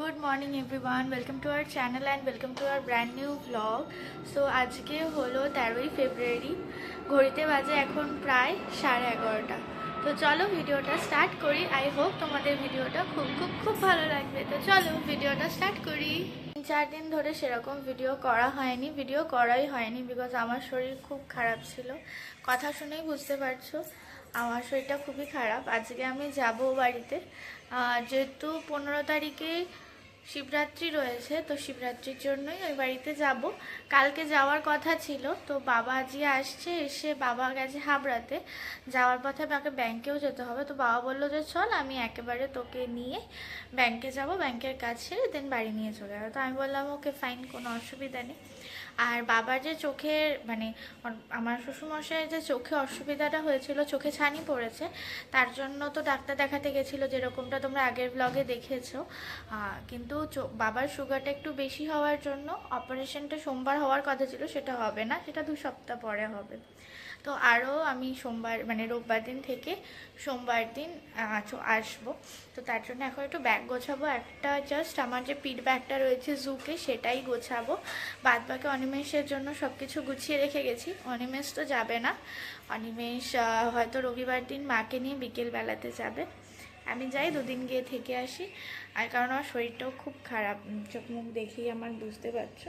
Good morning everyone welcome to our channel and welcome to our brand new blog so আজকে হলো তেরোই ফেব্রুয়ারি। ঘড়িতে বাজে এখন প্রায় সাড়ে এগারোটা। তো চলো ভিডিওটা স্টার্ট করি। আই হোপ তোমাদের ভিডিওটা খুব খুব খুব ভালো লাগবে। তো চলো ভিডিওটা স্টার্ট করি। তিন চার দিন ধরে সেরকম ভিডিও করা হয়নি। ভিডিও করাই হয়নি বিকজ আমার শরীর খুব খারাপ ছিল। কথা শুনেই বুঝতে পারছ। আমার শরীরটা খুবই খারাপ। আজকে আমি যাব বাড়িতে। যেহেতু পনেরো তারিখে শিবরাত্রি রয়েছে, তো শিবরাত্রির জন্যই ওই বাড়িতে যাব। কালকে যাওয়ার কথা ছিল, তো বাবা আজকে আসছে, এসে বাবা গেছে হাবড়াতে। যাওয়ার পথে আমাকে ব্যাংকেও যেতে হবে, তো বাবা বলল যে, চল, আমি একেবারে তোকে নিয়ে ব্যাংকে যাব, ব্যাংকের কাছে দেন বাড়ি নিয়ে চলে যাব তো আমি বললাম, ওকে ফাইন কোনো অসুবিধা নেই। আর বাবার যে চোখের মানে আমার শ্বশুরমশাইয়ের যে চোখে অসুবিধাটা হয়েছিল, চোখে ছানি পড়েছে, তার জন্য তো ডাক্তার দেখাতে গেছিল, যেরকমটা তোমরা আগের ব্লগে দেখেছ। কিন্তু বাবার সুগারটা একটু বেশি হওয়ার জন্য অপারেশনটা সোমবার হওয়ার কথা ছিল, সেটা হবে না, সেটা দু সপ্তাহ পরে হবে। তো আরও আমি সোমবার মানে রোববার দিন থেকে সোমবার দিন আসব। তো তার জন্য এখন একটু ব্যাগ গোছাবো। একটা জাস্ট আমার যে পিট ব্যাগটা রয়েছে জুকে সেটাই গোছাবো। বাদ বাকি অনিমেষের জন্য সব কিছু গুছিয়ে রেখে গেছি। অনিমেষ তো যাবে না। অনিমেষ হয়তো রবিবার দিন মাকে নিয়ে বিকেলবেলাতে যাবে। আমি যাই, দুদিন গিয়ে থেকে আসি। আর কারণ আমার শরীরটাও খুব খারাপ, চোখ মুখ দেখেই আমার বুঝতে পারছ।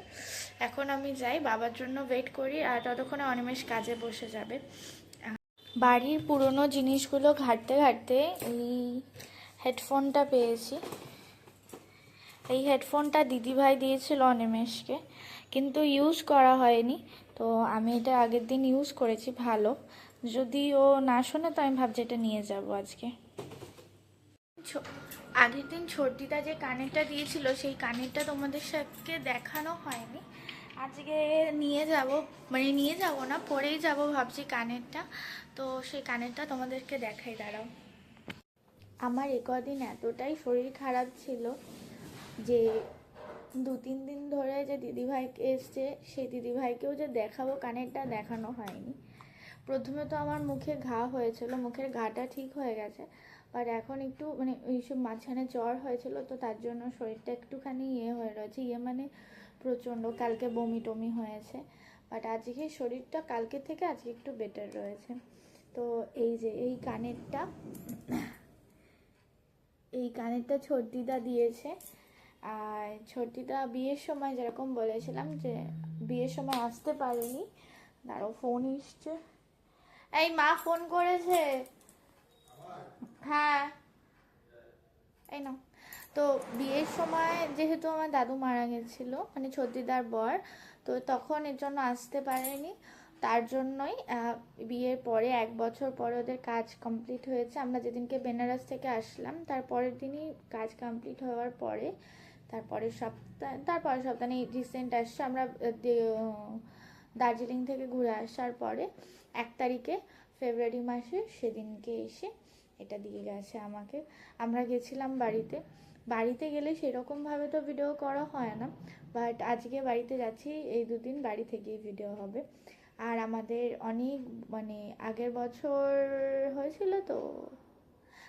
এখন আমি যাই, বাবার জন্য ওয়েট করি আর ততক্ষণে অনিমেষ কাজে বসে যাবে। বাড়ির পুরনো জিনিসগুলো ঘাটতে ঘাটতে এই হেডফোনটা পেয়েছি। এই হেডফোনটা দিদিভাই দিয়েছিল অনিমেষকে, কিন্তু ইউজ করা হয়নি। তো আমি এটা আগের দিন ইউজ করেছি, ভালো। যদি ও না শোনে তো আমি ভাবছি এটা নিয়ে যাব আজকে। আগের দিন ছোটদিদা যে কানেরটা দিয়েছিল, সেই কানেরটা তোমাদের সাথে দেখানো হয়নি। আজকে নিয়ে যাব মানে নিয়ে যাব না, পরেই যাব ভাবছি কানেরটা। তো সেই কানেরটা তোমাদেরকে দেখাই, দাঁড়াও। আমার এ কদিন এতটাই শরীর খারাপ ছিল যে দু তিন দিন ধরে যে দিদিভাইকে এসছে, সেই দিদিভাইকেও যে দেখাবো, কানেরটা দেখানো হয়নি। প্রথমে তো আমার মুখে ঘা হয়েছিল, মুখের ঘাটা ঠিক হয়ে গেছে। বাট এখন একটু মানে এইসব মাঝখানে জ্বর হয়েছিল, তো তার জন্য শরীরটা একটুখানি ইয়ে হয়ে রয়েছে। ইয়ে মানে প্রচণ্ড, কালকে বমি টমি হয়েছে। বাট আজকে শরীরটা কালকে থেকে আজকে একটু বেটার রয়েছে। তো এই যে, এই কানেরটা এই কানেরটা ছোটদিদা দিয়েছে। আর ছোটদিদা বিয়ের সময় যেরকম বলেছিলাম যে, বিয়ের সময় আসতে পারেনি। দাঁড়াও ফোন এসছে। এই মা ফোন করেছে। হ্যাঁ। এই নাও। তো বিয়ের সময় যেহেতু আমার দাদু মারা গেছিল মানে ছদ্দিদার বর, তো তখন এর জন্য আসতে পারেনি। তার জন্যই বিয়ের পরে এক বছর পরে ওদের কাজ কমপ্লিট হয়েছে। আমরা যেদিনকে বেনারস থেকে আসলাম, তার পরের দিনই কাজ কমপ্লিট হওয়ার পরে, তারপরের সপ্তাহ, তারপরের সপ্তাহে রিসেন্ট আসছে। আমরা দার্জিলিং থেকে ঘুরে আসার পরে, এক তারিখে ফেব্রুয়ারি মাসে সেদিনকে এসে এটা দিয়ে গেছে আমাকে। আমরা গেছিলাম বাড়িতে। বাড়িতে গেলে সেরকমভাবে তো ভিডিও করা হয় না বাট আজকে বাড়িতে যাচ্ছি, এই দুদিন বাড়ি থেকেই ভিডিও হবে। আর আমাদের অনেক মানে আগের বছর হয়েছিল তো?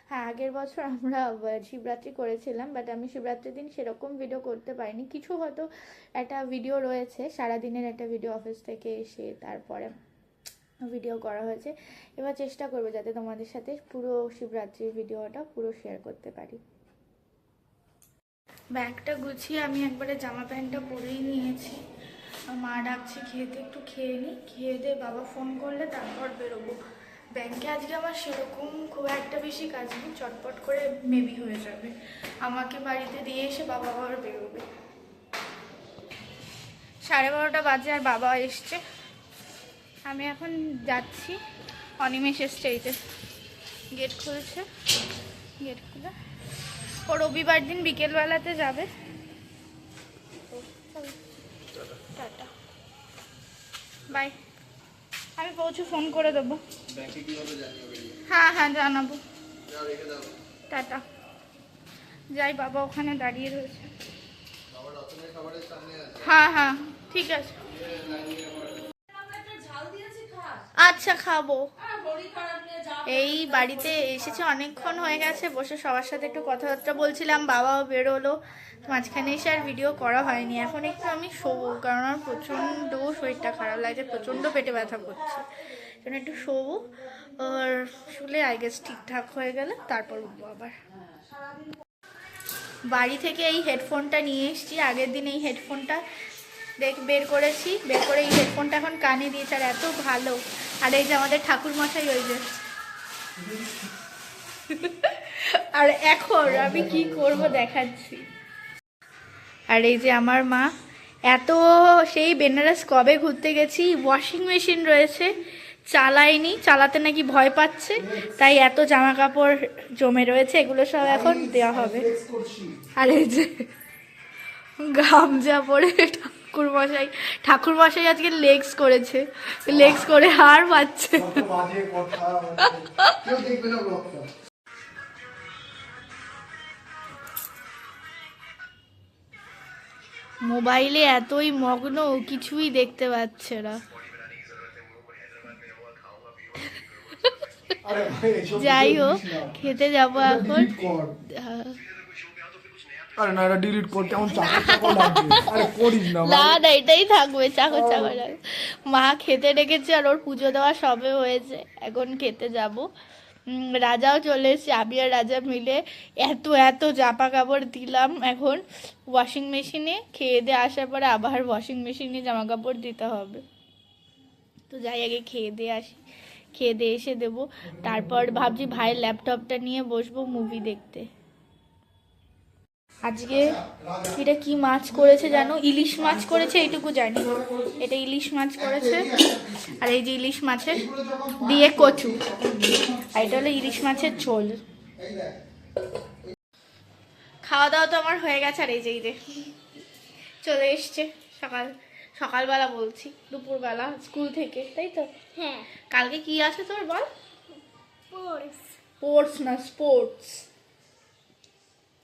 হ্যাঁ আগের বছর আমরা শিবরাত্রি করেছিলাম বাট আমি শিবরাত্রির দিন সেরকম ভিডিও করতে পারিনি। কিছু হয়তো একটা ভিডিও রয়েছে, সারাদিনের একটা ভিডিও অফিস থেকে এসে তারপরে। ভিডিও করা হয়েছে। এবার চেষ্টা করব যাতে তোমাদের সাথে পুরো শিবরাত্রির ভিডিওটা পুরো শেয়ার করতে পারি। ব্যাগটা গুছিয়ে আমি একবারে জামা প্যান্টটা পরেই নিয়েছি। মা ডাকছে, খেতে একটু খেয়ে নিই খেয়ে দিয়ে বাবা ফোন করলে তারপর বেরোবো। ব্যাংকে আজকে আমার সেরকম খুব একটা বেশি কাজ নেই, চটপট করে মেবি হয়ে যাবে। আমাকে বাড়িতে দিয়ে এসে বাবা আবার বেরোবে। সাড়ে বারোটা বাজে আর বাবা এসছে। আমি এখন যাচ্ছি অনিমেষ এসছে এই যে গেট খুলছে। গেট খুলে। ও রবিবার দিন বিকেলবেলাতে যাবে। টাটা। বাই আমি পৌঁছে ফোন করে দেবো। হ্যাঁ হ্যাঁ জানাব। টাটা। যাই বাবা ওখানে দাঁড়িয়ে রয়েছে। হ্যাঁ হ্যাঁ ঠিক আছে। আচ্ছা খাব। এই বাড়িতে এসেছে অনেকক্ষণ হয়ে গেছে বসে সবার সাথে একটু কথাবার্তা বলছিলাম বাবাও বেরোলো। মাঝখানে এসে আর ভিডিও করা হয়নি এখন একটু আমি শোবো কারণ আমার প্রচণ্ড শরীরটা খারাপ লাগছে প্রচণ্ড পেটে ব্যথা করছে। জন্য একটু শোবো আর শুলে আই গেস ঠিকঠাক হয়ে গেলে তারপর উঠবো আবার। বাড়ি থেকে এই হেডফোনটা নিয়ে এসেছি আগের দিন এই হেডফোনটা দেখ, বের করেছি, বের করে এই হেডফোনটা এখন কানে দিয়েছে, আর এত ভালো। আর এই যে আমাদের ঠাকুর মশাই ওই যে। আর এখন আমি কি করব দেখাচ্ছি। আর এই যে আমার মা, এত সেই বেনারস কবে ঘুরতে গেছি? ওয়াশিং মেশিন রয়েছে, চালায়নি, চালাতে নাকি ভয় পাচ্ছে, তাই এত জামা কাপড় জমে রয়েছে, এগুলো সব এখন দেওয়া হবে। আর এই যে গামজা পরে ঠাকুর মশাই ঠাকুর মশাই আজকে লেগস করেছে। লেগস করে হার পাচ্ছে মোবাইলে এতই মগ্ন কিছুই দেখতে পাচ্ছে না। যাই হোক খেতে যাব এখন। আরে না এটা ডিলিট কর কেমন চাকর চাকর আরে করিস না না না এটাই থাকবে চাকর চাকর। মা খেতে ডেকেছে আর ওর পুজো দেওয়া সবে হয়েছে এখন খেতে যাব। রাজাও চলে এসেছে আমি আর রাজা মিলে এত এত জামা কাপড় দিলাম এখন ওয়াশিং মেশিনে খেয়ে দিয়ে আসার পরে আবার ওয়াশিং মেশিনে জামা কাপড় দিতে হবে। তো যাই আগে খেয়ে দিয়ে আসি। খেয়ে দিয়ে এসে দেবো। তারপর ভাবছি ভাইয়ের ল্যাপটপটা নিয়ে বসবো মুভি দেখতে। আজকে এটা কি মাছ করেছে জানো? ইলিশ মাছ করেছে এইটুকু জানি। এটা ইলিশ মাছ করেছে আর এই যে ইলিশ মাছের দিয়ে কচু। আর এটা হলো ইলিশ মাছের ঝোল। খাওয়া দাওয়া তো আমার হয়ে গেছে আর এই যে এই যে। চলে এসছে সকাল সকালবেলা বলছি দুপুরবেলা স্কুল থেকে তাই তো? হ্যাঁ। কালকে কি আছে তোর বল? স্পোর্টস। না স্পোর্টস।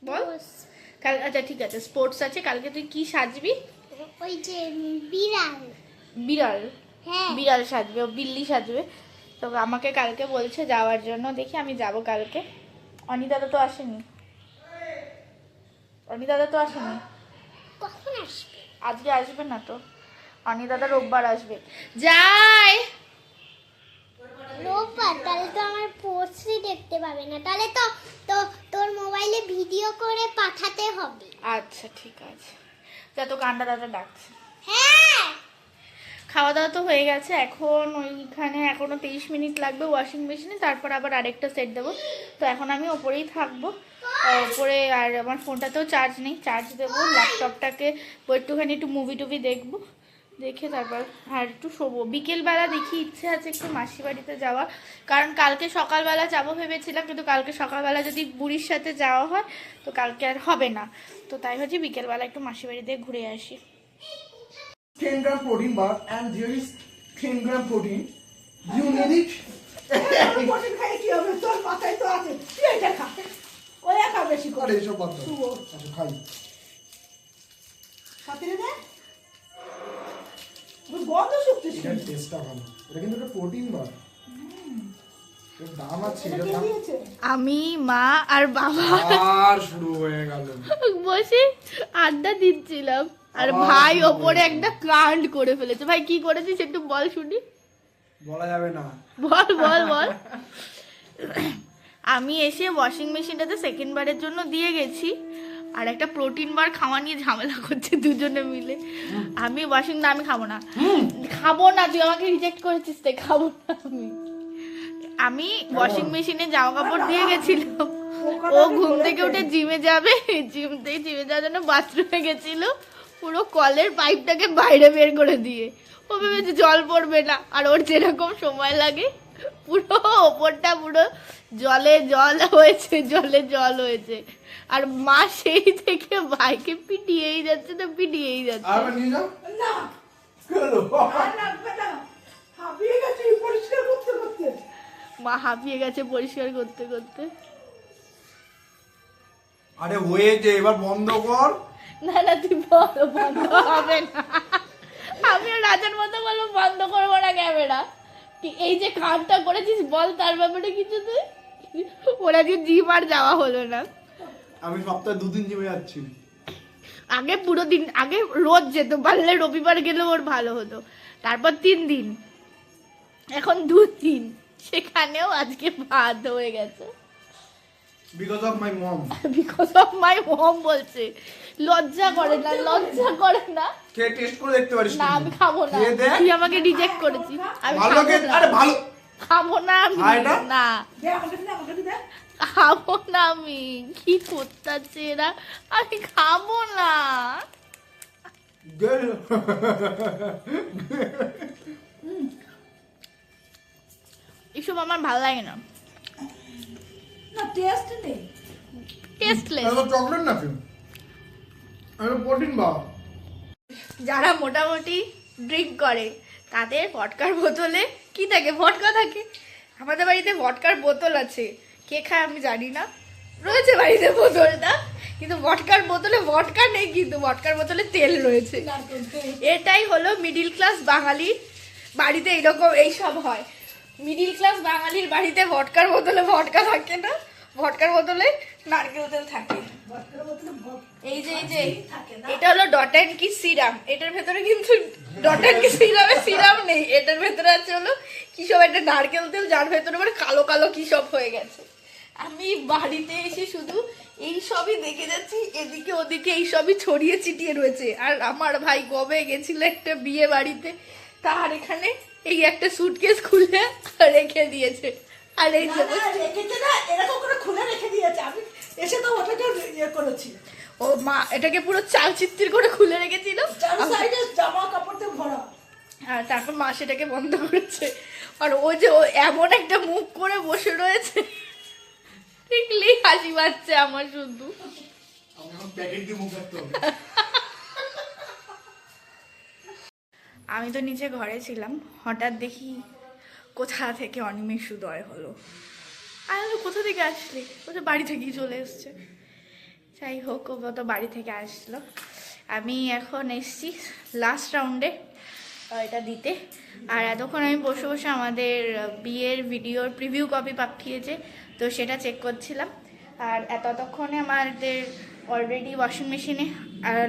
বল? কাল আচ্ছা ঠিক আছে স্পোর্টস আছে কালকে তুই কি সাজবি? ওই যে বিড়াল। বিড়াল? হ্যাঁ। বিড়াল সাজবে ও বিল্লি সাজবে। তো আমাকে কালকে বলছে যাওয়ার জন্য দেখি আমি যাব কালকে। অনি দাদা তো আসেনি। অনি দাদা তো আসেনি। কখন আসবে? আজকে আসবে না তো। অনি দাদা রোববার আসবে। যাই রোববার তাহলে তো আমার পোস্টই দেখতে পাবে না। তাহলে তো তো তোর মোবাইলে ভিডিও করে পাঠাতে হবে। আচ্ছা ঠিক আছে। যা তো কান্ডা দাদা ডাকছে। হ্যাঁ! খাওয়া দাওয়া তো হয়ে গেছে এখন ওইখানে এখনও তেইশ মিনিট লাগবে ওয়াশিং মেশিনে তারপর আবার আরেকটা সেট দেবো। তো এখন আমি ওপরেই থাকব। ওপরে আর আমার ফোনটাতেও চার্জ নেই চার্জ দেবো ল্যাপটপটাকে একটুখানি একটু মুভি টুভি দেখব। দেখে তারপর আর একটু শোবো। বিকেলবেলা দেখি ইচ্ছে আছে একটু মাসি বাড়িতে যাওয়া কারণ কালকে সকালবেলা যাব ভেবেছিলাম কিন্তু কালকে সকালবেলা যদি বুড়ির সাথে যাওয়া হয় তো কালকে আর হবে না। তো তাই হচ্ছে বিকেলবেলা একটু মাসি বাড়িতে ঘুরে আসি। 10 gram protein bar and there is 10 gram protein. You need it. Protein খাই কি হবে? তোর মাথায় তো আছে। তুই এটা খা। ওই একা বেশি করে। এসব বাদ দাও। শুয়োর। আচ্ছা খাই। সাথে গন্ধ টেস্টটা ভালো। এটা কিন্তু একটা প্রোটিন বার এর দাম আছে এটা দাম আমি মা আর বাবা। আর শুরু হয়ে গেল। বসে আড্ডা দিচ্ছিলাম। আর ভাই ওপরে একটা কাণ্ড করে ফেলেছে। ভাই কি করেছিস একটু বল শুনি। বলা যাবে না। বল বল বল। আমি এসে ওয়াশিং মেশিনটাতে সেকেন্ড বারের জন্য দিয়ে গেছি। আর একটা প্রোটিন বার খাওয়া নিয়ে ঝামেলা করছে দুজনে মিলে। আমি ওয়াশিং না আমি খাব না। খাব না তুই আমাকে রিজেক্ট করেছিস তাই খাব না আমি। আমি ওয়াশিং মেশিনে জামা কাপড় দিয়ে গেছিলাম। ও ঘুম থেকে উঠে জিমে যাবে। জিম থেকে জিমে যাওয়ার জন্য বাথরুমে গেছিল। পুরো কলের পাইপটাকে বাইরে বের করে দিয়ে। ও ভেবেছে জল পড়বে না আর ওর যেরকম সময় লাগে পুরো ওপরটা পুরো জলে জল হয়েছে জলে জল হয়েছে। আর মা সেই থেকে ভাইকে পিটিয়েই যাচ্ছে তো পিটিয়েই যাচ্ছে। আর নিয়ে যাও। না কেন আর লাগবে না। হাঁপিয়ে গেছি পরিষ্কার করতে করতে। মা হাঁপিয়ে গেছে পরিষ্কার করতে করতে। আরে হয়েছে এবার বন্ধ কর। না না তুই বন্ধ হবে না। আমিও রাজার মতো বলব বন্ধ করব না ক্যামেরা। এই যে কামটা করেছিস বল তার ব্যাপারে কিছু তুই? ওরা যে জিম আর যাওয়া হলো না। আমি সপ্তাহে দুদিন জিমে যাচ্ছি। আগে পুরো দিন আগে রোজ যেত পারলে রবিবার গেলে ওর ভালো হতো। তারপর তিন দিন। এখন দু দিন। সেখানেও আজকে বাদ হয়ে গেছে। Because of my mom because of my home বলছে। লজ্জা করে না লজ্জা করে না। কে টেস্ট করে দেখতে পারিস না আমি খাব না। তুই আমাকে রিজেক্ট করেছিস। আমি ভালো খাব কে না। আরে ভালো। খাব না আমি। না? খাব না আমি। কি করতেছে এরা? আমি খাব না। এসব আমার ভালো লাগে না। না টেস্ট নেই। টেস্টলেস এটা চকলেট নাকি আমি প্রোটিন বা যারা মোটামুটি ড্রিঙ্ক করে তাদের ভটকার বোতলে কি থাকে? ভটকা থাকে। আমাদের বাড়িতে ভটকার বোতল আছে। কে খায় আমি জানি না। রয়েছে বাড়িতে বোতলটা কিন্তু ভটকার বোতলে ভটকা নেই কিন্তু ভটকার বোতলে তেল রয়েছে। এটাই হলো মিডিল ক্লাস বাঙালি বাড়িতে এইরকম এইসব হয়। মিডিল ক্লাস বাঙালির বাড়িতে ভটকার বোতলে ভটকা থাকে না ভটকার বোতলে নারকেল তেল থাকে। এই যে এই যে থাকে এটা হলো ডট অ্যান্ড কি সিরাম। এটার ভেতরে কিন্তু ডট অ্যান্ড কি সিরামে সিরাম নেই। এটার ভেতরে আছে হলো কি সব একটা নারকেল তেল যার ভেতরে মানে কালো কালো কি সব হয়ে গেছে। আমি বাড়িতে এসে শুধু এই সবই দেখে যাচ্ছি এদিকে ওদিকে এই সবই ছড়িয়ে ছিটিয়ে রয়েছে। আর আমার ভাই কবে গেছিল একটা বিয়ে বাড়িতে তার এখানে এই একটা সুটকেস খুলে রেখে দিয়েছে। আর এই যে রেখেছে না এরকম করে খুলে রেখে দিয়েছে। আমি এসে তো ওটাকে ইয়ে করেছি। ও মা এটাকে পুরো চালচিত্র করে খুলে রেখেছিল। সাইডে জামা কাপড় দিয়ে ভরা। আর তারপর মা সেটাকে বন্ধ করেছে। আর ও যে ও এমন একটা মুখ করে বসে রয়েছে। দেখলেই হাসি পাচ্ছে আমার শুধু। প্যাকেট দিয়ে মুখ রাখতে হবে। আমি তো নিচে ঘরে ছিলাম। হঠাৎ দেখি কোথা থেকে অনিমেষ উদয় হলো। আমি কোথা থেকে আসলি? ও তো বাড়ি থেকেই চলে এসছে। যাই হোক, ও তো বাড়ি থেকে আসলো। আমি এখন এসছি লাস্ট রাউন্ডে এটা দিতে। আর এতক্ষণ আমি বসে বসে আমাদের বিয়ের ভিডিওর প্রিভিউ কপি পাঠিয়েছে, তো সেটা চেক করছিলাম। আর এতক্ষণে আমাদের অলরেডি ওয়াশিং মেশিনে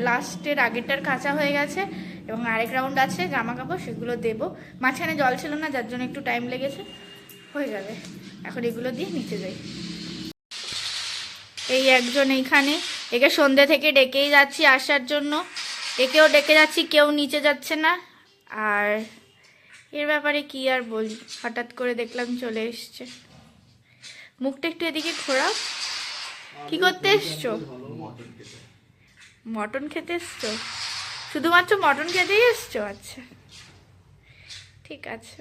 লাস্টের আগেরটার কাঁচা হয়ে গেছে এবং আরেক রাউন্ড আছে, জামা কাপড়, সেগুলো দেবো। মাঝখানে জল ছিল না, যার জন্য একটু টাইম লেগেছে। হয়ে যাবে। এখন এগুলো দিয়ে নিচে যাই। এই একজন এইখানে, একে সন্ধ্যে থেকে ডেকেই যাচ্ছি আসার জন্য। একেও ডেকে যাচ্ছি, কেউ নিচে যাচ্ছে না। আর এর ব্যাপারে কি আর বলি? হঠাৎ করে দেখলাম চলে এসছে। মুখটা একটু এদিকে ঘোরাও। কি করতে এসছো? মটন খেতে এসছো? শুধুমাত্র মটন খেতেই এসছো? আচ্ছা। ঠিক আছে।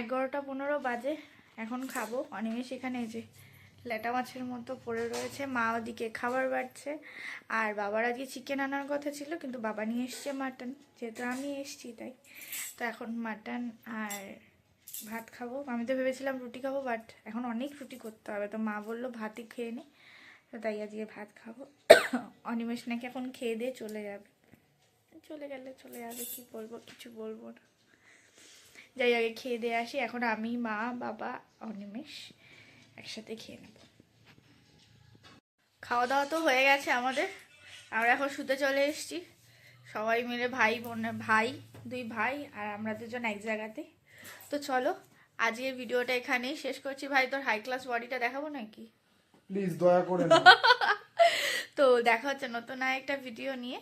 এগারোটা পনেরো বাজে, এখন খাব। অনিমেষ এখানে যে লেটা মাছের মতো পড়ে রয়েছে। মা ওদিকে খাবার বাড়ছে। আর বাবার আজকে চিকেন আনার কথা ছিল, কিন্তু বাবা নিয়ে এসছে মাটন যেহেতু আমি এসছি, তাই। তো এখন মাটন আর ভাত খাব। আমি তো ভেবেছিলাম রুটি খাব বাট এখন অনেক রুটি করতে হবে। তো মা বলল, ভাতই খেয়ে নে। তো তাই আজকে ভাত খাব। অনিমেষ নাকি এখন খেয়ে দিয়ে চলে যাবে। চলে গেলে চলে যাবে, কি বলব, কিছু বলব না। যাই আগে খেয়ে দিয়ে আসি। এখন আমি, মা, বাবা, অনিমেষ একসাথে খেয়ে নেব। খাওয়া দাওয়া তো হয়ে গেছে আমাদের। আমরা এখন শুতে চলে এসেছি। সবাই মিলে ভাই, বোন, ভাই, দুই ভাই, আর আমরা দুজন এক জায়গাতে। তো চলো আজকের ভিডিওটা এখানেই শেষ করছি। ভাই তোর হাই ক্লাস বডিটা দেখাবো নাকি? প্লিজ দয়া করে তো দেখা হচ্ছে নতুন একটা ভিডিও নিয়ে।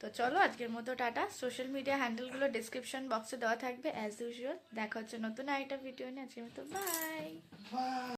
তো চলো আজকের মতো টাটা। সোশ্যাল মিডিয়া হ্যান্ডেলগুলো ডিসক্রিপশন বক্সে দেওয়া থাকবে অ্যাজ ইউজুয়াল দেখা হচ্ছে নতুন একটা ভিডিও নিয়ে। আজকের মতো বাই